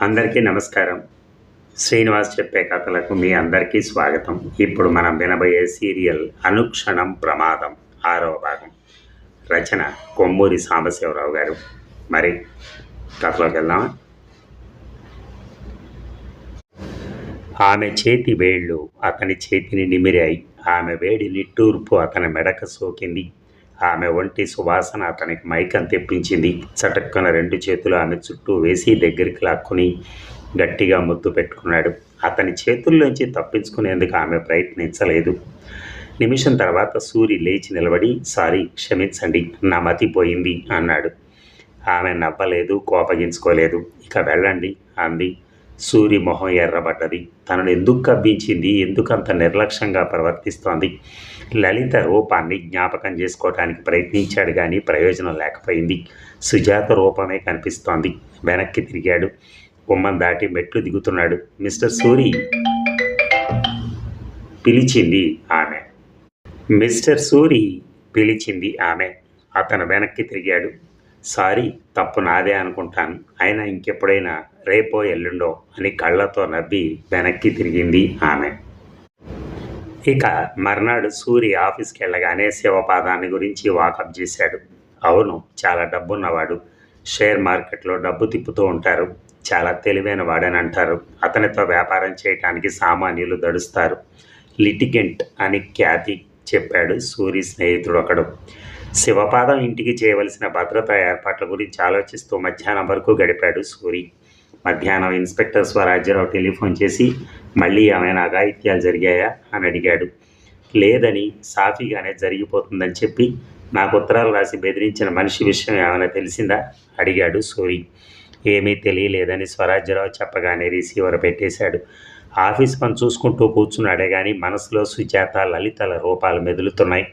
అందరికీ నమస్కారం. శ్రీనివాస్ చెప్పే కథలకు మీ అందరికీ స్వాగతం. ఇప్పుడు మనం వినబోయే సీరియల్ అనుక్షణం ప్రమాదం ఆరవ భాగం. రచన కొమ్మూరి సాంబశివరావు గారు. మరి కథలోకి వెళ్దామా? ఆమె చేతి వేళ్ళు అతని చేతిని నిమిరాయి. ఆమె వేడి నిట్టూర్పు అతని మెడక సోకింది. ఆమె ఒంటి సువాసన అతనికి మైకం తెప్పించింది. చటక్కన రెండు చేతులు ఆమె చుట్టూ వేసి దగ్గరికి లాక్కుని గట్టిగా ముద్దు పెట్టుకున్నాడు. అతని చేతుల్లోంచి తప్పించుకునేందుకు ఆమె ప్రయత్నించలేదు. నిమిషం తర్వాత సూరి లేచి నిలబడి సారీ క్షమించండి నా మతిపోయింది అన్నాడు. ఆమె నవ్వలేదు కోపగించుకోలేదు. ఇక వెళ్ళండి అంది. సూరి మొహం ఎర్రబడ్డది. తనను ఎందుకు కవ్వించింది? ఎందుకంత నిర్లక్ష్యంగా ప్రవర్తిస్తోంది? లలిత రూపాన్ని జ్ఞాపకం చేసుకోవటానికి ప్రయత్నించాడు కానీ ప్రయోజనం లేకపోయింది. సుజాత రూపమే కనిపిస్తోంది. వెనక్కి తిరిగాడు. గుమ్మం దాటి మెట్లు దిగుతున్నాడు. మిస్టర్ సూరి! పిలిచింది ఆమె. మిస్టర్ సూరి! పిలిచింది ఆమె. అతను వెనక్కి తిరిగాడు. సారీ తప్పు నాదే అనుకుంటాను. అయినా ఇంకెప్పుడైనా రేపో ఎల్లుండో అని కళ్ళతో నవ్వి వెనక్కి తిరిగింది ఆమె. ఇక మర్నాడు సూరి ఆఫీస్కి వెళ్ళగానే శివపాదాన్ని గురించి వాకప్ చేశాడు. అవును చాలా డబ్బున్నవాడు. షేర్ మార్కెట్లో డబ్బు తిప్పుతూ ఉంటారు. చాలా తెలివైన వాడని అంటారు. అతనితో వ్యాపారం చేయటానికి సామాన్యులు దడుస్తారు. లిటిగెంట్ అని ఖ్యాతి చెప్పాడు సూరి స్నేహితుడు ఒకడు. శివపాదం ఇంటికి చేయవలసిన భద్రతా ఏర్పాట్ల గురించి ఆలోచిస్తూ మధ్యాహ్నం వరకు గడిపాడు సూరి. మధ్యాహ్నం ఇన్స్పెక్టర్ స్వరాజ్యరావు టెలిఫోన్ చేసి మళ్ళీ ఏమైనా అఘాయిత్యాలు జరిగాయా? అని అడిగాడు. లేదని సాఫీగానే జరిగిపోతుందని చెప్పి నాకు ఉత్తరాలు రాసి బెదిరించిన మనిషి విషయం ఏమైనా తెలిసిందా? అడిగాడు సూరి. ఏమీ తెలియలేదని స్వరాజ్యరావు చెప్పగానే రిసీవర్ పెట్టేశాడు. ఆఫీస్ పని చూసుకుంటూ కూర్చున్నాడే కానీ మనసులో సుజాత లలితల రూపాలు మెదులుతున్నాయి.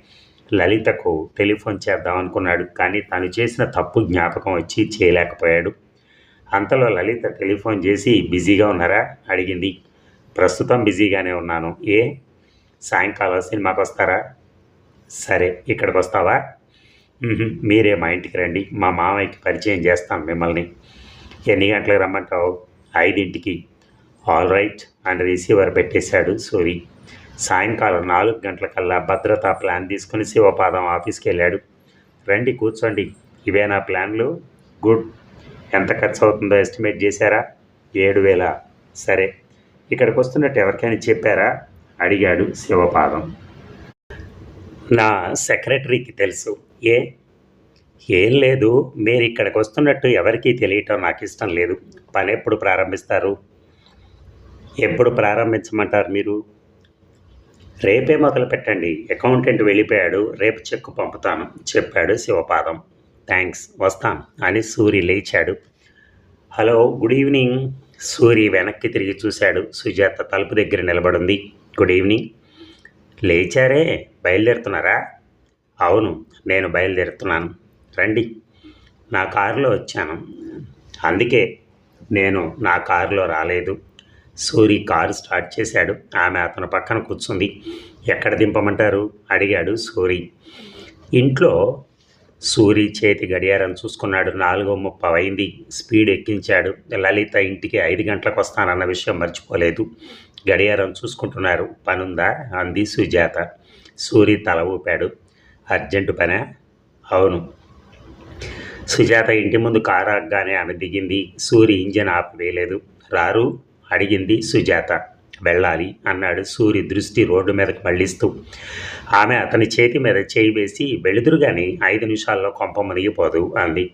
లలితకు టెలిఫోన్ చేద్దాం అనుకున్నాడు కానీ తను చేసిన తప్పు జ్ఞాపకం వచ్చి చేయలేకపోయాడు. అంతలో లలిత టెలిఫోన్ చేసి బిజీగా ఉన్నారా? అడిగింది. ప్రస్తుతం బిజీగానే ఉన్నాను. ఏ? సాయంకాలం సినిమాకి వస్తారా? సరే ఇక్కడికి వస్తావా? మీరే మా ఇంటికి రండి. మా మామయ్యకి పరిచయం చేస్తాం మిమ్మల్ని. ఎన్ని గంటలకు రమ్మంటావు? ఐదింటికి. All right. అని రిసీవర్ పెట్టేశాడు సూరి. సాయంకాలం నాలుగు గంటలకల్లా భద్రతా ప్లాన్ తీసుకుని శివపాదం ఆఫీస్కి వెళ్ళాడు. రండి కూర్చోండి. ఇవే నా ప్లాన్లు? గుడ్. ఎంత ఖర్చు అవుతుందో ఎస్టిమేట్ చేశారా? ఏడు వేల? సరే. ఇక్కడికి వస్తున్నట్టు ఎవరికైనా చెప్పారా? అడిగాడు శివపాదం. నా సెక్రటరీకి తెలుసు. ఏ? ఏం లేదు. మీరు ఇక్కడికి వస్తున్నట్టు ఎవరికీ తెలియటం నాకు ఇష్టం లేదు. పని ఎప్పుడు ప్రారంభిస్తారు? ఎప్పుడు ప్రారంభించమంటారు మీరు? రేపే మొదలు పెట్టండి అకౌంటెంట్ వెళ్ళిపోయాడు. రేపు చెక్కు పంపుతాను చెప్పాడు శివపాదం. థ్యాంక్స్ వస్తాం అని సూరి లేచాడు. Hello good evening. సూరి వెనక్కి తిరిగి చూశాడు. సుజాత తలుపు దగ్గర నిలబడింది. Good evening. లేచారే బయలుదేరుతున్నారా? అవును నేను బయలుదేరుతున్నాను. రండి. నా కారులో వచ్చాను. అందుకే నేను నా కారులో రాలేదు. సూరి కారు స్టార్ట్ చేశాడు. ఆమె అతను పక్కన కూర్చుంది. ఎక్కడ దింపమంటారు? అడిగాడు సూరి. ఇంట్లో సూరి చేతి గడియారం చూసుకున్నాడు. నాలుగో ముప్పై అయింది. స్పీడ్ ఎక్కించాడు. లలిత ఇంటికి ఐదు గంటలకు వస్తానన్న విషయం మర్చిపోలేదు. గడియారం చూసుకుంటున్నారు. పనుందా? అంది సుజాత. సూరి తల ఊపాడు. అర్జెంటు పనా? అవును. సుజాత ఇంటి ముందు కారు ఆగగానే ఆమె దిగింది. సూరి ఇంజన్ ఆపివేయలేదు. రారు? అడిగింది సుజాత. వెళ్ళాలి అన్నాడు సూరి దృష్టి రోడ్డు మీదకి మళ్ళిస్తూ. ఆమె అతని చేతి మీద చేయి వేసి వెళుదురుగాని ఐదు నిమిషాల్లో కొంప మునిగిపోదు అంది.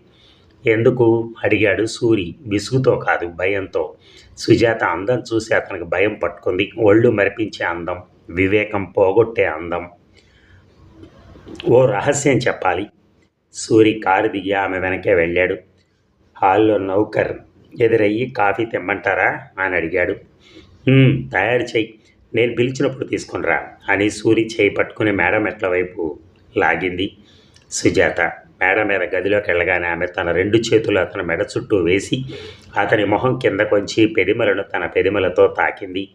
ఎందుకు? అడిగాడు సూరి విసుగుతో కాదు భయంతో. సుజాత అందం చూసి అతనికి భయం పట్టుకుంది. ఒళ్ళు మరిపించే అందం వివేకం పోగొట్టే అందం. ఓ రహస్యం చెప్పాలి. సూరి కారు దిగి ఆమె వెనకే వెళ్ళాడు. హాల్లో నౌకర్ ఎదురయ్యి కాఫీ తెమ్మంటారా? అని అడిగాడు. తయారు చెయ్యి. నేను పిలిచినప్పుడు తీసుకునిరా అని సూరి చేయి పట్టుకుని మేడ మెట్ల వైపు లాగింది. సుజాత మేడ మీద గదిలోకి వెళ్ళగానే ఆమె తన రెండు చేతులు అతని మెడ చుట్టూ వేసి అతని మొహం కిందకొంచి పెదిమలను తన పెదిమలతో తాకింది.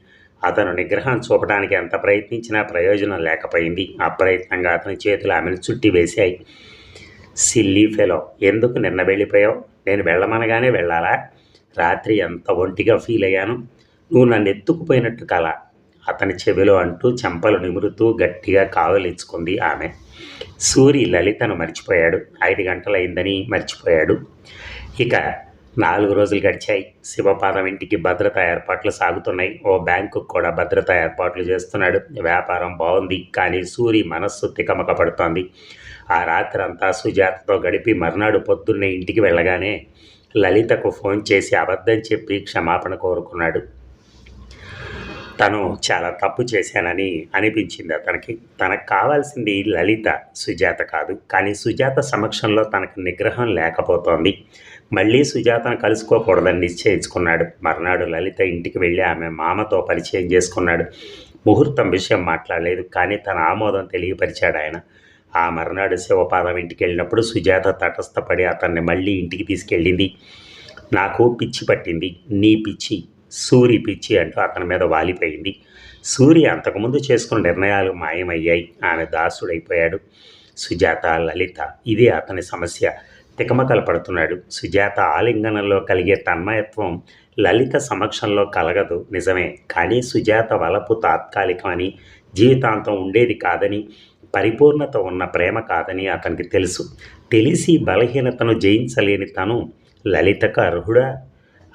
అతను నిగ్రహం చూపడానికి ఎంత ప్రయత్నించినా ప్రయోజనం లేకపోయింది. అప్రయత్నంగా అతని చేతులు ఆమెను చుట్టి వేశాయి. సిల్లీ ఫెలో ఎందుకు నిన్న వెళ్ళిపోయావు? నేను వెళ్ళమనగానే వెళ్ళాలా? రాత్రి ఎంత ఒంటిగా ఫీల్ అయ్యాను? నువ్వు నన్ను ఎత్తుకుపోయినట్టు కల. అతని చెవిలో అంటూ చెంపలు నిమురుతూ గట్టిగా కావలించుకుంది ఆమె. సూరి లలితను మర్చిపోయాడు. ఐదు గంటలైందని మర్చిపోయాడు. ఇక నాలుగు రోజులు గడిచాయి. శివపాదం ఇంటికి భద్రతా ఏర్పాట్లు సాగుతున్నాయి. ఓ బ్యాంకు కూడా భద్రతా ఏర్పాట్లు చేస్తున్నాడు. వ్యాపారం బాగుంది కానీ సూరి మనస్సు తికమక పడుతోంది. ఆ రాత్రి అంతా సుజాతతో గడిపి మర్నాడు పొద్దున్నే ఇంటికి వెళ్ళగానే లలితకు ఫోన్ చేసి అబద్ధం చెప్పి క్షమాపణ కోరుకున్నాడు. తను చాలా తప్పు చేశానని అనిపించింది అతనికి. తనకు కావాల్సింది లలిత సుజాత కాదు. కానీ సుజాత సమక్షంలో తనకు నిగ్రహం లేకపోతోంది. మళ్ళీ సుజాతను కలుసుకోకూడదని నిశ్చయించుకున్నాడు. మర్నాడు లలిత ఇంటికి వెళ్ళి ఆమె మామతో పరిచయం చేసుకున్నాడు. ముహూర్తం విషయం మాట్లాడలేదు కానీ తన ఆమోదం తెలియపరిచాడు ఆయన. ఆ మర్నాడు శివపాదం ఇంటికి వెళ్ళినప్పుడు సుజాత తటస్థపడి అతన్ని మళ్ళీ ఇంటికి తీసుకెళ్ళింది. నాకు పిచ్చి పట్టింది. నీ పిచ్చి. సూరి పిచ్చి అంటూ అతని మీద వాలిపోయింది. సూరి అంతకుముందు చేసుకున్న నిర్ణయాలు మాయమయ్యాయి. ఆమె దాసుడైపోయాడు. సుజాత లలిత ఇదే అతని సమస్య. తికమకలు పడుతున్నాడు. సుజాత ఆలింగనంలో కలిగే తన్మయత్వం లలిత సమక్షంలో కలగదు. నిజమే. కానీ సుజాత వలపు తాత్కాలికమని జీవితాంతం ఉండేది కాదని పరిపూర్ణత ఉన్న ప్రేమ కాదని అతనికి తెలుసు. తెలిసి బలహీనతను జయించలేని తను లలితకు అర్హుడా?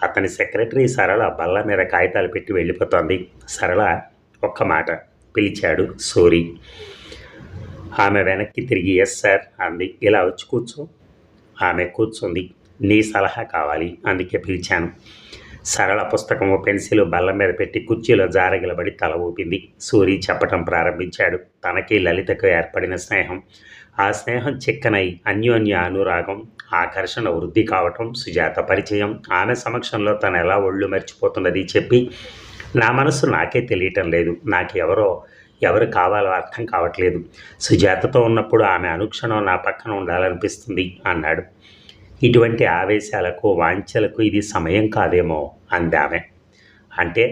అతని సెక్రటరీ సరళ బల్ల మీద కాగితాలు పెట్టి వెళ్ళిపోతోంది. సరళ ఒక్క మాట పిలిచాడు సూరి. ఆమె వెనక్కి తిరిగి ఎస్ సార్ అంది. ఇలా వచ్చి కూర్చో. ఆమె కూర్చుంది. నీ సలహా కావాలి అందుకే పిలిచాను. సరళ పుస్తకము పెన్సిల్ బల్ల మీద పెట్టి కుర్చీలో జారగిలబడి తల ఊపింది. సూరి చెప్పటం ప్రారంభించాడు. తనకి లలితకు ఏర్పడిన స్నేహం ఆ స్నేహం చిక్కనై అన్యోన్య అనురాగం ఆకర్షణ వృద్ధి కావటం సుజాత పరిచయం ఆమె సమక్షంలో తను ఎలా ఒళ్ళు మర్చిపోతున్నది చెప్పి నా మనసు నాకే తెలియటం లేదు. నాకు ఎవరో ఎవరు కావాలో అర్థం కావట్లేదు. సుజాతతో ఉన్నప్పుడు ఆమె అనుక్షణం నా పక్కన ఉండాలనిపిస్తుంది అన్నాడు. ఇటువంటి ఆవేశాలకు వాంఛలకు ఇది సమయం కాదేమో అంది ఆమె అంటే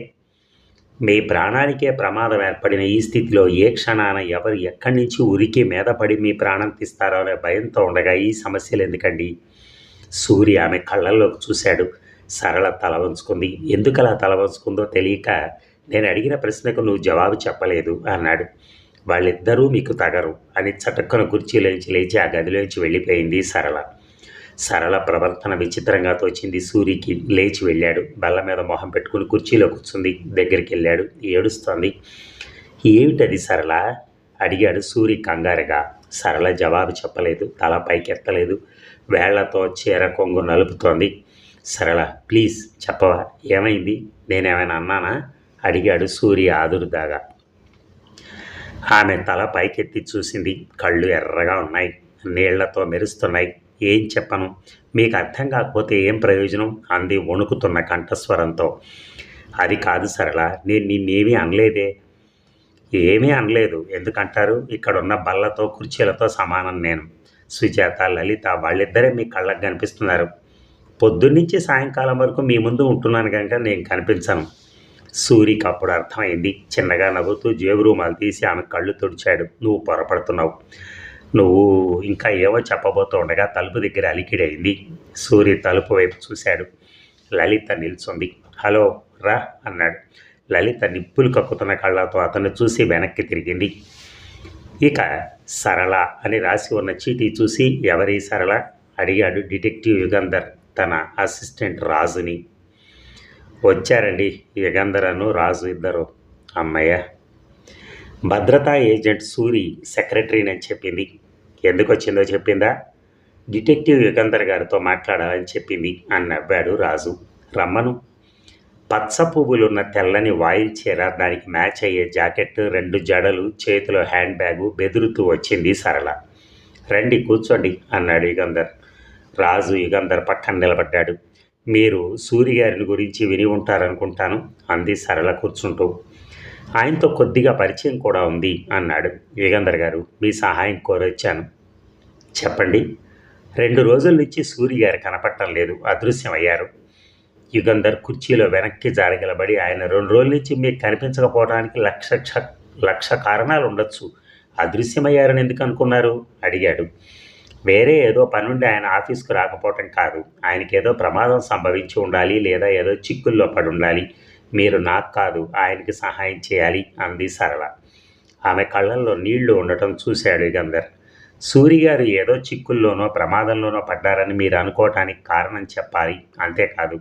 మీ ప్రాణానికే ప్రమాదం ఏర్పడిన ఈ స్థితిలో ఏ క్షణాన ఎవరు ఎక్కడి నుంచి ఉరికి మీద పడి మీ ప్రాణం తీస్తారో అనే భయంతో ఉండగా ఈ సమస్యలు ఎందుకండి? సూర్య ఆమె కళ్ళల్లోకి చూశాడు. సరళ తల వంచుకుంది. ఎందుకు అలా తల వంచుకుందో తెలియక నేను అడిగిన ప్రశ్నకు నువ్వు జవాబు చెప్పలేదు అన్నాడు. వాళ్ళిద్దరూ మీకు తగరు అని చటక్కున కుర్చీలోంచి లేచి ఆ గదిలోంచి వెళ్ళిపోయింది సరళ. సరళ ప్రవర్తన విచిత్రంగా తోచింది సూరికి లేచి వెళ్ళాడు. బల్ల మీద మొహం పెట్టుకుని కుర్చీలో కూర్చుంది. దగ్గరికి వెళ్ళాడు. ఏడుస్తోంది. ఏమిటది సరళ? అడిగాడు సూరి కంగారుగా. సరళ జవాబు చెప్పలేదు. తల పైకెత్తలేదు. వేళ్ళతో చీర కొంగు నలుపుతోంది. సరళ ప్లీజ్ చెప్పవా? ఏమైంది? నేనేమైనా అన్నానా? అడిగాడు సూరి ఆదురుదాగా. ఆమె తల పైకెత్తి చూసింది. కళ్ళు ఎర్రగా ఉన్నాయి. నీళ్ళతో మెరుస్తున్నాయి. ఏం చెప్పను? మీకు అర్థం కాకపోతే ఏం ప్రయోజనం? అంది వణుకుతున్న కంఠస్వరంతో. అది కాదు సరళ నేను నిన్నేమీ అనలేదే. ఏమీ అనలేదు ఎందుకంటారు? ఇక్కడున్న బల్లతో కుర్చీలతో సమానం నేను. సుజాత లలిత వాళ్ళిద్దరే మీ కళ్ళకు కనిపిస్తున్నారు. పొద్దున్నుంచి సాయంకాలం వరకు మీ ముందు ఉంటున్నాను కనుక నేను కనిపించను. సూరికి అప్పుడు అర్థమైంది. చిన్నగా నవ్వుతూ జేబు రూమాలు తీసి ఆమె కళ్ళు తుడిచాడు. నువ్వు పొరపడుతున్నావు. నువ్వు ఇంకా ఏవో చెప్పబోతూ ఉండగా తలుపు దగ్గర అలికిడైంది సూరి తలుపు వైపు చూశాడు. లలిత నిల్చుంది. హలో రా అన్నాడు. లలిత నిప్పులు కక్కుతున్న కళ్ళతో అతను చూసి వెనక్కి తిరిగింది. ఇక సరళ అని రాసి ఉన్న చీటీ చూసి ఎవరి సరళ? అడిగాడు డిటెక్టివ్ యుగంధర్ తన అసిస్టెంట్ రాజుని. వచ్చారండి యుగంధరను రాజు ఇద్దరు. అమ్మయ్య. భద్రతా ఏజెంట్ సూరి సెక్రటరీని చెప్పింది. ఎందుకు వచ్చిందో చెప్పిందా? డిటెక్టివ్ యుగంధర్ గారితో మాట్లాడాలని చెప్పింది అని నవ్వాడు రాజు. రమ్మను. పచ్చ పువ్వులున్న తెల్లని వాయిల్ చీర దానికి మ్యాచ్ అయ్యే జాకెట్ రెండు జడలు చేతిలో హ్యాండ్ బ్యాగు బెదురుతూ వచ్చింది సరళ. రండి కూర్చోండి అన్నాడు యుగంధర్. రాజు యుగంధర్ పక్కన నిలబడ్డాడు. మీరు సూరిగారిని గురించి విని ఉంటారనుకుంటాను అంది సరళ కూర్చుంటూ. ఆయనతో కొద్దిగా పరిచయం కూడా ఉంది అన్నాడు యుగంధర్ గారు. మీ సహాయం కోరొచ్చాను. చెప్పండి. రెండు రోజుల నుంచి సూరి గారు కనపడటం లేదు. అదృశ్యమయ్యారు. యుగంధర్ కుర్చీలో వెనక్కి జారగలబడి ఆయన రెండు రోజుల నుంచి మీకు కనిపించకపోవడానికి లక్ష లక్ష కారణాలు ఉండొచ్చు. అదృశ్యమయ్యారని ఎందుకు అనుకున్నారు? అడిగాడు. వేరే ఏదో పనుండి ఆయన ఆఫీస్కు రాకపోవటం కాదు. ఆయనకి ఏదో ప్రమాదం సంభవించి ఉండాలి లేదా ఏదో చిక్కుల్లో పడి ఉండాలి. మీరు నాకు కాదు ఆయనకి సహాయం చేయాలి అంది సరళ. ఆమె కళ్ళల్లో నీళ్ళు ఉండటం చూశాడు యుగంధర్ సూరిగారు ఏదో చిక్కుల్లోనో ప్రమాదంలోనో పడ్డారని మీరు అనుకోవటానికి కారణం చెప్పాలి. అంతేకాదు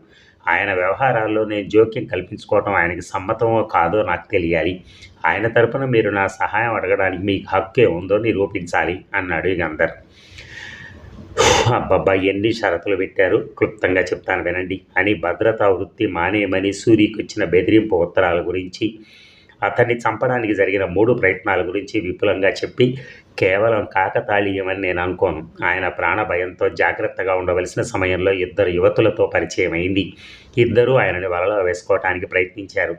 ఆయన వ్యవహారాల్లో నేను జోక్యం కల్పించుకోవటం ఆయనకి సమ్మతమో కాదో నాకు తెలియాలి. ఆయన తరపున మీరు నా సహాయం అడగడానికి మీకు హక్కే ఉందో నిరూపించాలి అన్నాడు యుగంధర్ అబ్బబ్బా ఎన్ని షరతులు పెట్టారు? క్లుప్తంగా చెప్తాను వినండి. అని భద్రతా వృత్తి మానేయమని సూరికి వచ్చిన బెదిరింపు ఉత్తరాల గురించి అతన్ని చంపడానికి జరిగిన మూడు ప్రయత్నాల గురించి విపులంగా చెప్పి కేవలం కాకతాళీయమని నేను అనుకోను. ఆయన ప్రాణ భయంతో జాగ్రత్తగా ఉండవలసిన సమయంలో ఇద్దరు యువతులతో పరిచయం అయింది ఇద్దరూ ఆయనని వలలో వేసుకోవటానికి ప్రయత్నించారు.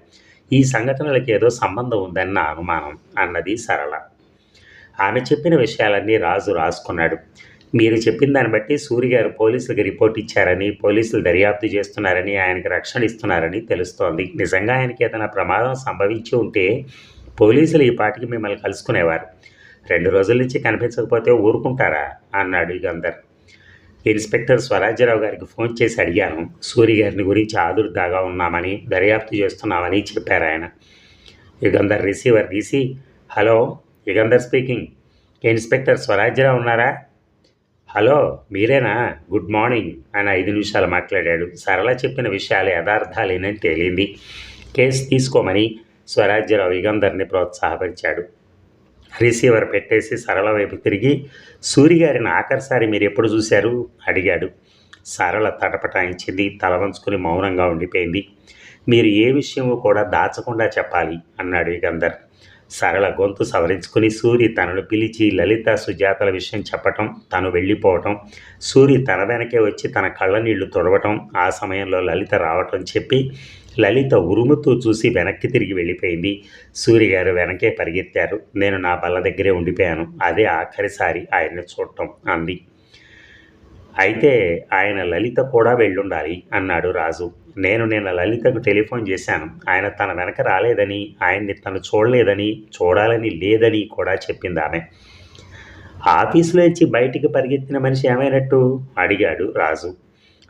ఈ సంఘటనలకు ఏదో సంబంధం ఉందన్న అనుమానం అన్నది సరళ. ఆమె చెప్పిన విషయాలన్నీ రాజు రాసుకున్నాడు. మీరు చెప్పిన దాన్ని బట్టి సూరి గారు పోలీసులకు రిపోర్ట్ ఇచ్చారని పోలీసులు దర్యాప్తు చేస్తున్నారని ఆయనకు రక్షణ ఇస్తున్నారని తెలుస్తోంది. నిజంగా ఆయనకి ఏదైనా ప్రమాదం సంభవించి ఉంటే పోలీసులు ఈ పాటికి మిమ్మల్ని కలుసుకునేవారు. రెండు రోజుల నుంచి కనిపించకపోతే ఊరుకుంటారా? అన్నాడు యుగంధర్ ఇన్స్పెక్టర్ స్వరాజ్యరావు గారికి ఫోన్ చేసి అడిగాను. సూరి గారిని గురించి ఆదుర్దాగా ఉన్నామని దర్యాప్తు చేస్తున్నామని చెప్పారు ఆయన. యుగంధర్ రిసీవర్ తీసి hello Yugandhar speaking. Inspector Swarajyarao ఉన్నారా? హలో మీరేనా? గుడ్ మార్నింగ్ అని ఐదు నిమిషాలు మాట్లాడాడు. సరళ చెప్పిన విషయాలు యథార్థాలేనని తేలింది. కేసు తీసుకోమని స్వరాజ్యరావు యుగంధర్ని ప్రోత్సాహపరిచాడు. రిసీవర్ పెట్టేసి సరళ వైపు తిరిగి సూరిగారిని ఆఖరిసారి మీరు ఎప్పుడు చూశారు? అడిగాడు. సరళ తటపటాయించింది తల వంచుకుని మౌనంగా ఉండిపోయింది. మీరు ఏ విషయమో కూడా దాచకుండా చెప్పాలి అన్నాడు యుగంధర్ సరళ గొంతు సవరించుకుని సూరి తనను పిలిచి లలిత సుజాతల విషయం చెప్పటం తను వెళ్ళిపోవటం సూరి తన వెనకే వచ్చి తన కళ్ళ నీళ్ళు తొడవటం ఆ సమయంలో లలిత రావటం చెప్పి లలిత ఉరుముతూ చూసి వెనక్కి తిరిగి వెళ్ళిపోయింది. సూరి గారు వెనకే పరిగెత్తారు. నేను నా బల్ల దగ్గరే ఉండిపోయాను. అదే ఆఖరిసారి ఆయన్ని చూడటం అంది. అయితే ఆయన లలిత కూడా వెళ్ళుండాలి అన్నాడు రాజు. నేను నిన్న లలితకు టెలిఫోన్ చేశాను. ఆయన తన వెనక రాలేదని ఆయన్ని తను చూడలేదని చూడాలని లేదని కూడా చెప్పింది ఆమె. ఆఫీసులోంచి బయటికి పరిగెత్తిన మనిషి ఏమైనట్టు? అడిగాడు రాజు.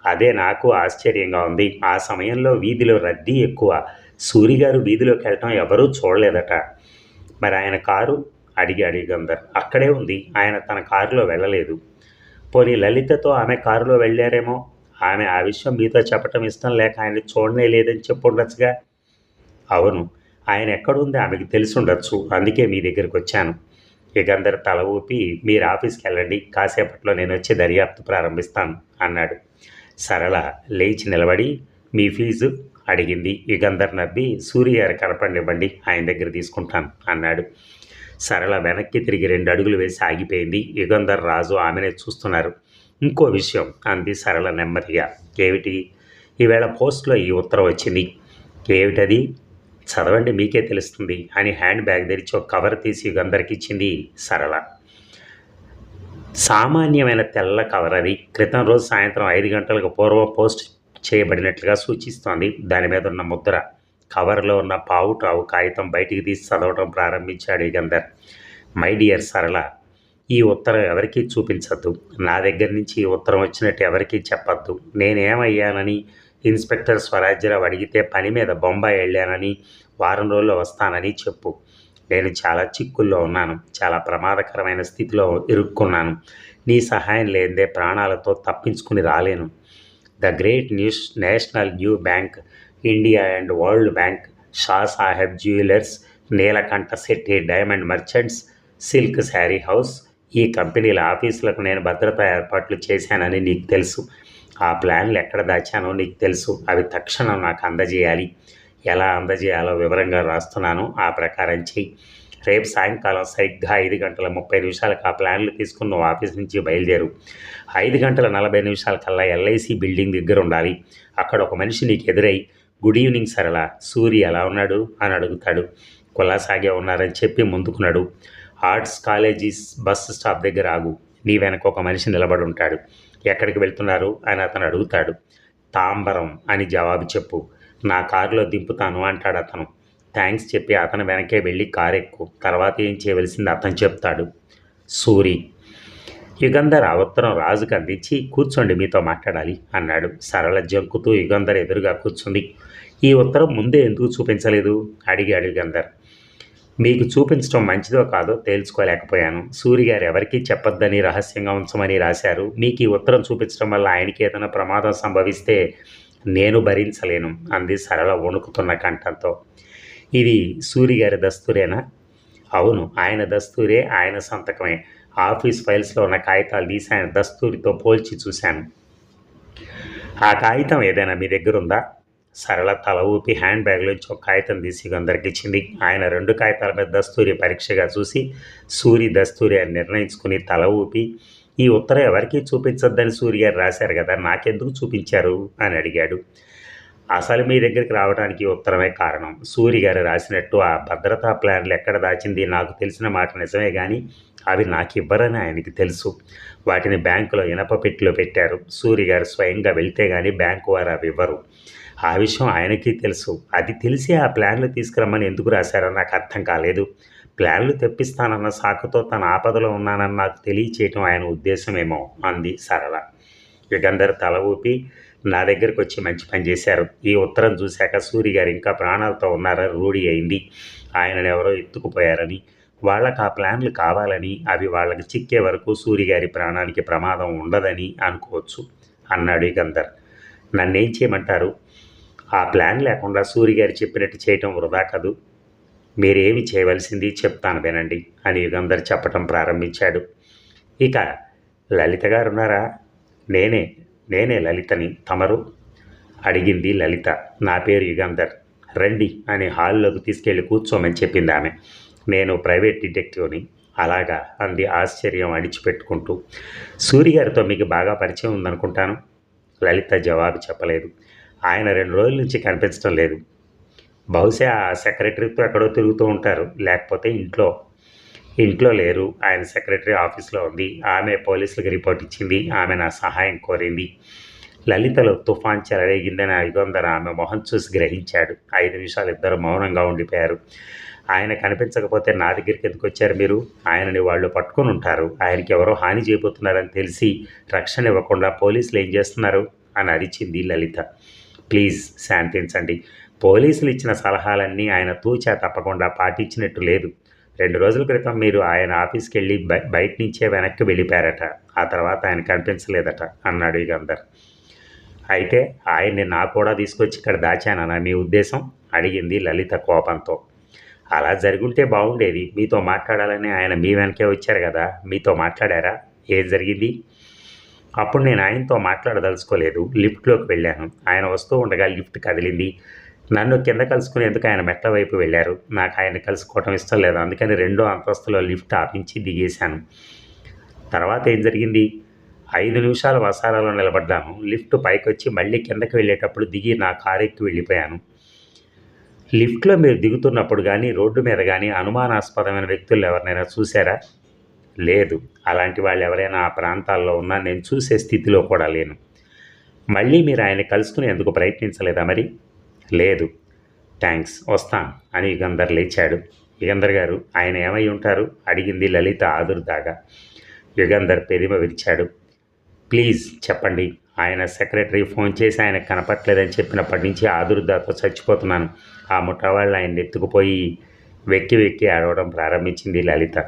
అదే నాకు ఆశ్చర్యంగా ఉంది. ఆ సమయంలో వీధిలో రద్దీ ఎక్కువ. సూరిగారు వీధిలోకి వెళ్ళటం ఎవరూ చూడలేదట. మరి ఆయన కారు? అడిగాడు యుగంధర్. అక్కడే ఉంది. ఆయన తన కారులో వెళ్ళలేదు. పోనీ లలితతో ఆమె కారులో వెళ్ళారేమో? ఆమె ఆ విషయం మీతో చెప్పటం ఇష్టం లేక ఆయన చూడనే లేదని చెప్పుండొచ్చుగా అవును. ఆయన ఎక్కడుంది ఆమెకు తెలిసి ఉండొచ్చు. అందుకే మీ దగ్గరికి వచ్చాను. యుగంధర్ తల ఊపి మీరు ఆఫీస్కి వెళ్ళండి. కాసేపట్లో నేను వచ్చి దర్యాప్తు ప్రారంభిస్తాను అన్నాడు. సరళ లేచి నిలబడి మీ ఫీజు? అడిగింది. యుగంధర్ నవ్వి సూర్య గారు కనపడినివ్వండి. ఆయన దగ్గర తీసుకుంటాను అన్నాడు. సరళ వెనక్కి తిరిగి రెండు అడుగులు వేసి ఆగిపోయింది. యుగంధర్ రాజు ఆమెనే చూస్తున్నారు. ఇంకో విషయం అంది సరళ నెమ్మదిగా. ఏమిటి? ఈవేళ పోస్ట్లో ఈ ఉత్తరం వచ్చింది. ఏమిటది? చదవండి మీకే తెలుస్తుంది అని హ్యాండ్ బ్యాగ్ తెరిచి ఒక కవర్ తీసి యుగంధర్కి ఇచ్చింది సరళ. సామాన్యమైన తెల్ల కవర్ అది. క్రితం రోజు సాయంత్రం ఐదు గంటలకు పూర్వం పోస్ట్ చేయబడినట్లుగా సూచిస్తోంది. దాని మీద ఉన్న ముద్ర. కవర్లో ఉన్న పావుటావు కాగితం బయటికి తీసి చదవటం ప్రారంభించాడు యుగంధర్ మై డియర్ సరళ ఈ ఉత్తరం ఎవరికీ చూపించద్దు. నా దగ్గర నుంచి ఈ ఉత్తరం వచ్చినట్టు ఎవరికీ చెప్పద్దు. నేనేమయ్యానని ఇన్స్పెక్టర్ స్వరాజ్యరావు అడిగితే పని మీద బొంబాయి వెళ్ళానని వారం రోజుల్లో వస్తానని చెప్పు. నేను చాలా చిక్కుల్లో ఉన్నాను. చాలా ప్రమాదకరమైన స్థితిలో ఇరుక్కున్నాను. నీ సహాయం లేదే ప్రాణాలతో తప్పించుకుని రాలేను. The great news national new bank India and world bank Shah Saheb jewellers Neelakantha Shetty diamond merchants silk sari house ఈ కంపెనీల ఆఫీసులకు నేను భద్రతా ఏర్పాట్లు చేశానని నీకు తెలుసు. ఆ ప్లాన్లు ఎక్కడ దాచానో నీకు తెలుసు. అవి తక్షణం నాకు అందజేయాలి. ఎలా అందజేయాలో వివరంగా రాస్తున్నాను. ఆ ప్రకారం చెయ్యి. రేపు సాయంకాలం సరిగ్గా ఐదు గంటల ముప్పై నిమిషాలకు ఆ ప్లాన్లు తీసుకుని నువ్వు ఆఫీస్ నుంచి బయలుదేరు. ఐదు గంటల నలభై నిమిషాల కల్లా ఎల్ఐసి బిల్డింగ్ దగ్గర ఉండాలి. అక్కడ ఒక మనిషి నీకు ఎదురై గుడ్ ఈవినింగ్ సరళ సూరి ఎలా ఉన్నాడు? అని అడుగుతాడు. కులాసాగే ఉన్నారని చెప్పి ముందుకున్నాడు ఆర్ట్స్ కాలేజీస్ బస్ స్టాప్ దగ్గర ఆగు. నీ వెనక ఒక మనిషి నిలబడి ఉంటాడు. ఎక్కడికి వెళ్తున్నారు అని అతను అడుగుతాడు. తాంబరం అని జవాబు చెప్పు. నా కారులో దింపుతాను అంటాడు అతను. థ్యాంక్స్ చెప్పి అతను వెనకే వెళ్ళి కారు ఎక్కు తర్వాత ఏం చేయవలసింది అతను చెప్తాడు. సూరి. యుగంధర్ ఆ ఉత్తరం రాజుకు అందించి కూర్చోండి మీతో మాట్లాడాలి అన్నాడు. సరళ జంకుతూ యుగంధర్ ఎదురుగా కూర్చుంది. ఈ ఉత్తరం ముందే ఎందుకు చూపించలేదు? అడిగాడు యుగంధర్. మీకు చూపించడం మంచిదో కాదో తేల్చుకోలేకపోయాను. సూరి గారు ఎవరికీ చెప్పొద్దని రహస్యంగా ఉంచమని రాశారు. మీకు ఈ ఉత్తరం చూపించడం వల్ల ఆయనకి ఏదైనా ప్రమాదం సంభవిస్తే నేను భరించలేను అంది సరళ వణుకుతున్న కంఠంతో. ఇది సూరి గారి దస్తూరేనా? అవును ఆయన దస్తూరే ఆయన సంతకమే. ఆఫీస్ ఫైల్స్లో ఉన్న కాగితాలు తీసి ఆయన దస్తూరితో పోల్చి చూశాను. ఆ కాగితం ఏదైనా మీ దగ్గర ఉందా సరళ తల ఊపి హ్యాండ్ బ్యాగ్లోంచి ఒక కాగితం తీసి అందరికి ఇచ్చింది. ఆయన రెండు కాగితాల మీద దస్తూరి పరీక్షగా చూసి సూరి దస్తూరి అని నిర్ణయించుకుని తల ఊపి ఈ ఉత్తరం ఎవరికి చూపించొద్దని సూరి గారు రాశారు కదా నాకెందుకు చూపించారు? అని అడిగాడు. అసలు మీ దగ్గరికి రావడానికి ఉత్తరమే కారణం. సూరి గారు రాసినట్టు ఆ భద్రతా ప్లాన్లు ఎక్కడ దాచింది నాకు తెలిసిన మాట నిజమే కానీ అవి నాకు ఇవ్వరని ఆయనకి తెలుసు. వాటిని బ్యాంకులో ఇనప పెట్టిలో పెట్టారు. సూరి గారు స్వయంగా వెళ్తే కానీ బ్యాంకు వారు అవి ఇవ్వరు. ఆ విషయం ఆయనకి తెలుసు. అది తెలిసి ఆ ప్లాన్లు తీసుకురమ్మని ఎందుకు రాశారో నాకు అర్థం కాలేదు. ప్లాన్లు తెప్పిస్తానన్న సాకుతో తన ఆపదలో ఉన్నానని నాకు తెలియచేయటం ఆయన ఉద్దేశమేమో అంది సరళ. యుగంధర్ తల ఊపి నా దగ్గరికి వచ్చి మంచి పని చేశారు. ఈ ఉత్తరం చూశాక సూరి గారు ఇంకా ప్రాణాలతో ఉన్నారని రూఢి అయింది. ఆయనను ఎవరో ఎత్తుకుపోయారని వాళ్ళకు ఆ ప్లాన్లు కావాలని అవి వాళ్ళకి చిక్కే వరకు సూరి గారి ప్రాణానికి ప్రమాదం ఉండదని అనుకోవచ్చు అన్నాడు యుగంధర్. నన్నేం చేయమంటారు? ఆ ప్లాన్ లేకుండా సూరిగారు చెప్పినట్టు చేయటం వృధా కదూ? మీరేమి చేయవలసింది చెప్తాను వినండి అని యుగంధర్ చెప్పటం ప్రారంభించాడు. ఇక లలిత గారు ఉన్నారా నేనే నేనే లలితని తమరు? అడిగింది లలిత. నా పేరు యుగంధర్. రండి అని హాల్లోకి తీసుకెళ్ళి కూర్చోమని చెప్పింది ఆమె. నేను ప్రైవేట్ డిటెక్టివ్ని అలాగా అంది ఆశ్చర్యం అణిచిపెట్టుకుంటూ. సూర్యగారితో మీకు బాగా పరిచయం ఉందనుకుంటాను? లలిత జవాబు చెప్పలేదు. ఆయన రెండు రోజుల నుంచి కనిపించడం లేదు. బహుశా ఆ సెక్రటరీతో ఎక్కడో తిరుగుతూ ఉంటారు. లేకపోతే ఇంట్లో ఇంట్లో లేరు. ఆయన సెక్రటరీ ఆఫీస్లో ఉంది. ఆమె పోలీసులకు రిపోర్ట్ ఇచ్చింది. ఆమె నా సహాయం కోరింది. లలితలో తుఫాన్ చెలరేగిందని యుగంధర ఆమె మొహం చూసి గ్రహించాడు. ఐదు నిమిషాలు ఇద్దరు మౌనంగా ఉండిపోయారు. ఆయన కనిపించకపోతే నా దగ్గరికి ఎందుకు వచ్చారు మీరు? ఆయనని వాళ్ళు పట్టుకొని ఉంటారు. ఆయనకి ఎవరో హాని చేయబోతున్నారని తెలిసి రక్షణ ఇవ్వకుండా పోలీసులు ఏం చేస్తున్నారు? అని అరిచింది లలిత. ప్లీజ్ శాంతించండి. పోలీసులు ఇచ్చిన సలహాలన్నీ ఆయన తూచా తప్పకుండా పాటించినట్టు లేదు. రెండు రోజుల క్రితం మీరు ఆయన ఆఫీస్కి వెళ్ళి బయట నుంచే వెనక్కి వెళ్ళిపోయారట. ఆ తర్వాత ఆయన కనిపించలేదట అన్నాడు యుగంధర్ అయితే ఆయన్ని నా కూడా తీసుకొచ్చి ఇక్కడ దాచానన్న మీ ఉద్దేశం? అడిగింది లలిత కోపంతో. అలా జరుగుంటే బాగుండేది మీతో మాట్లాడాలని ఆయన మీ వెనకే వచ్చారు కదా? మీతో మాట్లాడారా? ఏం జరిగింది? అప్పుడు నేను ఆయనతో మాట్లాడదలుచుకోలేదు. లిఫ్ట్లోకి వెళ్ళాను. ఆయన వస్తూ ఉండగా లిఫ్ట్ కదిలింది. నన్ను కింద కలుసుకునేందుకు ఆయన మెట్ల వైపు వెళ్ళారు. నాకు ఆయన కలుసుకోవటం ఇష్టం లేదు. అందుకని రెండో అంతస్తులో లిఫ్ట్ ఆపించి దిగేశాను. తర్వాత ఏం జరిగింది? ఐదు నిమిషాలు వసారాలో నిలబడ్డాను. లిఫ్ట్ పైకి వచ్చి మళ్ళీ కిందకి వెళ్ళేటప్పుడు దిగి నా కారు ఎక్కి వెళ్ళిపోయాను. లిఫ్ట్లో మీరు దిగుతున్నప్పుడు కానీ రోడ్డు మీద కానీ అనుమానాస్పదమైన వ్యక్తులు ఎవరినైనా చూసారా లేదు. అలాంటి వాళ్ళు ఎవరైనా ఆ ప్రాంతాల్లో ఉన్నా నేను చూసే స్థితిలో కూడా లేను. మళ్ళీ మీరు ఆయన కలుసుకునేందుకు ప్రయత్నించలేదా మరి? లేదు. థ్యాంక్స్ వస్తాను అని యుగంధర్ లేచాడు. యుగంధర్ గారు ఆయన ఏమై ఉంటారు? అడిగింది లలిత ఆదుర్దాగా. యుగంధర్ పెదిమ విరిచాడు. ప్లీజ్ చెప్పండి. ఆయన సెక్రటరీ ఫోన్ చేసి ఆయన కనపట్లేదని చెప్పినప్పటి నుంచి ఆదుర్దాతో చచ్చిపోతున్నాను. ఆ ముఠావాళ్ళు ఆయన ఎత్తుకుపోయి వెక్కి వెక్కి ఆడవడం ప్రారంభించింది లలిత.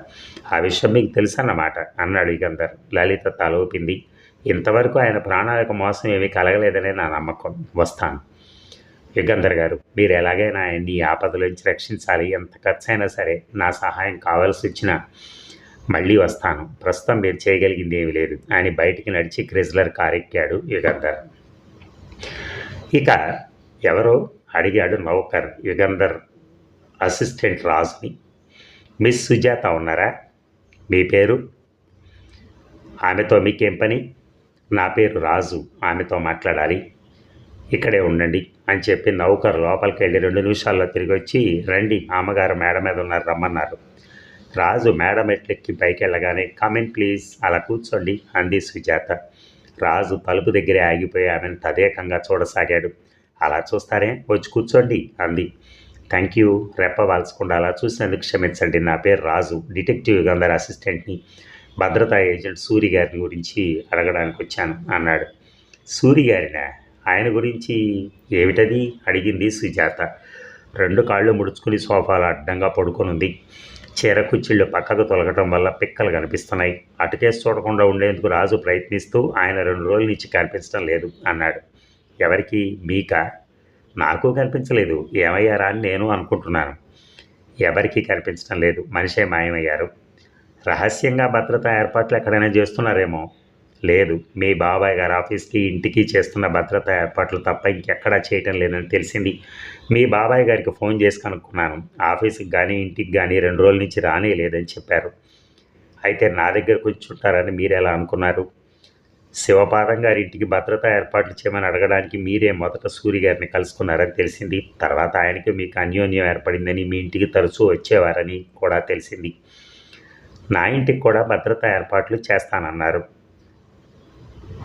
ఆ విషయం మీకు తెలుసన్నమాట అన్నాడు యుగంధర్ లలిత తలూపింది ఇంతవరకు ఆయన ప్రాణాలకు మోసం ఏమీ కలగలేదనే నా నమ్మకం. వస్తాను. యుగంధర్ గారు మీరు ఎలాగైనా ఆయన్ని ఆపదలోంచి రక్షించాలి. ఎంత ఖర్చు అయినా సరే నా సహాయం కావాల్సి వచ్చినా మళ్ళీ వస్తాను. ప్రస్తుతం మీరు చేయగలిగింది ఏమీ లేదు. ఆయన బయటికి నడిచి క్రిజ్లర్ కారెక్కాడు యుగంధర్ ఇక ఎవరో అడిగాడు నౌకర్ యుగంధర్ అసిస్టెంట్ రాజుని. మిస్ సుజాత ఉన్నారా? మీ పేరు? ఆమెతో మీకేం పని? నా పేరు రాజు ఆమెతో మాట్లాడాలి. ఇక్కడే ఉండండి అని చెప్పి నౌకర్ లోపలికి వెళ్ళి రెండు నిమిషాల్లో తిరిగి వచ్చి రండి అమ్మగారు మేడ మీద ఉన్నారు రమ్మన్నారు. రాజు మేడ మెట్లెక్కి పైకి వెళ్ళగానే కమిన్ ప్లీజ్ అలా కూర్చోండి అంది సుజాత. రాజు తలుపు దగ్గరే ఆగిపోయి ఆమెను తదేకంగా చూడసాగాడు. అలా చూస్తారే? వచ్చి కూర్చోండి అంది. Thank you. రెప్ప వాల్చకుండా అలా చూసినందుకు క్షమించండి. నా పేరు రాజు. డిటెక్టివ్ యుగంధర్ అసిస్టెంట్ని భద్రతా ఏజెంట్ సూరి గారిని గురించి అడగడానికి వచ్చాను అన్నాడు. సూరి గారినా? ఆయన గురించి ఏమిటది? అడిగింది సుజాత. రెండు కాళ్ళు ముడుచుకుని సోఫాలో అడ్డంగా పడుకొని ఉంది చీర కుచ్చిళ్ళు పక్కకు తొలగటం వల్ల పిక్కలు కనిపిస్తున్నాయి. అటుకేసి చూడకుండా ఉండేందుకు రాజు ప్రయత్నిస్తూ ఆయన రెండు రోజుల నుంచి కనిపించడం లేదు అన్నాడు. ఎవరికి? మీకా? నాకు కనిపించలేదు. ఏమయ్యారా అని నేను అనుకుంటున్నాను. ఎవరికీ కనిపించడం లేదు. మనిషే మాయమయ్యారు. రహస్యంగా భద్రతా ఏర్పాట్లు ఎక్కడైనా చేస్తున్నారేమో? లేదు. మీ బాబాయ్ గారి ఆఫీస్కి ఇంటికి చేస్తున్న భద్రతా ఏర్పాట్లు తప్ప ఇంకెక్కడా చేయటం లేదని తెలిసింది. మీ బాబాయ్ గారికి ఫోన్ చేసి కనుక్కున్నాను. ఆఫీస్కి కానీ ఇంటికి కానీ రెండు రోజుల నుంచి రానే లేదని చెప్పారు. అయితే నా దగ్గర కూర్చుంటారని మీరు ఎలా అనుకున్నారు? శివపాదం గారి ఇంటికి భద్రతా ఏర్పాట్లు చేయమని అడగడానికి మీరే మొదట సూరి గారిని కలుసుకున్నారని తెలిసింది. తర్వాత ఆయనకి మీకు అన్యోన్యం ఏర్పడిందని మీ ఇంటికి తరచూ వచ్చేవారని కూడా తెలిసింది. నా ఇంటికి కూడా భద్రతా ఏర్పాట్లు చేస్తానన్నారు.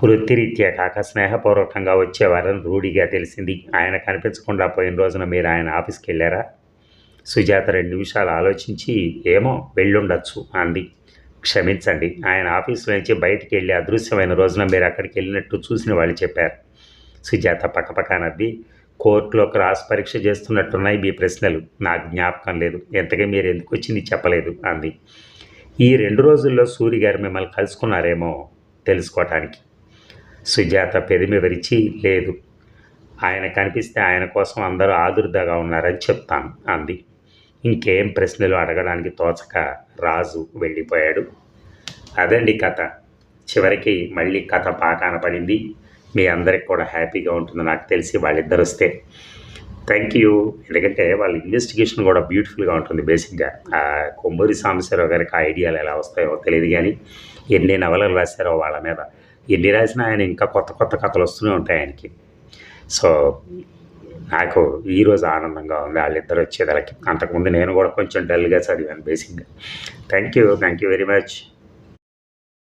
వృత్తిరీత్యా కాక స్నేహపూర్వకంగా వచ్చేవారని రూఢిగా తెలిసింది. ఆయన కనిపించకుండా పోయిన రోజున మీరు ఆయన ఆఫీస్కి వెళ్ళారా? సుజాత రెండు నిమిషాలు ఆలోచించి ఏమో వెళ్ళుండొచ్చు అంది. క్షమించండి. ఆయన ఆఫీస్ నుంచి బయటికి వెళ్ళి అదృశ్యమైన రోజున మీరు అక్కడికి వెళ్ళినట్టు చూసిన వాళ్ళు చెప్పారు. సుజాత పక్కపక్క నవ్వి కోర్టులో క్రాస్ పరీక్ష చేస్తున్నట్టున్నాయి మీ ప్రశ్నలు. నాకు జ్ఞాపకం లేదు. ఎంతగా మీరు ఎందుకు వచ్చింది చెప్పలేదు? అంది. ఈ రెండు రోజుల్లో సూరి గారు మిమ్మల్ని కలుసుకున్నారేమో తెలుసుకోవటానికి సుజాత పెదిమి విరిచి లేదు. ఆయన కనిపిస్తే ఆయన కోసం అందరూ ఆదుర్దాగా ఉన్నారని చెప్తాను అంది. ఇంకేం ప్రశ్నలు అడగడానికి తోచక రాజు వెళ్ళిపోయాడు. అదండి కథ. చివరికి మళ్ళీ కథ పాకాన పడింది. మీ అందరికి కూడా హ్యాపీగా ఉంటుంది నాకు తెలిసి వాళ్ళిద్దరు వస్తే. థ్యాంక్ యూ ఎందుకంటే వాళ్ళ ఇన్వెస్టిగేషన్ కూడా బ్యూటిఫుల్గా ఉంటుంది బేసిక్గా కొమ్మూరి సాంబశివరావు గారికి ఆ ఐడియాలు ఎలా వస్తాయో తెలియదు కానీ ఎన్ని నవలలు రాశారో వాళ్ళ మీద. ఎన్ని రాసినా ఆయన ఇంకా కొత్త కొత్త కథలు వస్తూనే ఉంటాయి ఆయనకి. సో నాకు ఈరోజు ఆనందంగా ఉంది. వాళ్ళిద్దరు వచ్చేదానికి అంతకుముందు నేను కూడా కొంచెం డల్గా చదివాను బేసిక్గా thank you thank you very much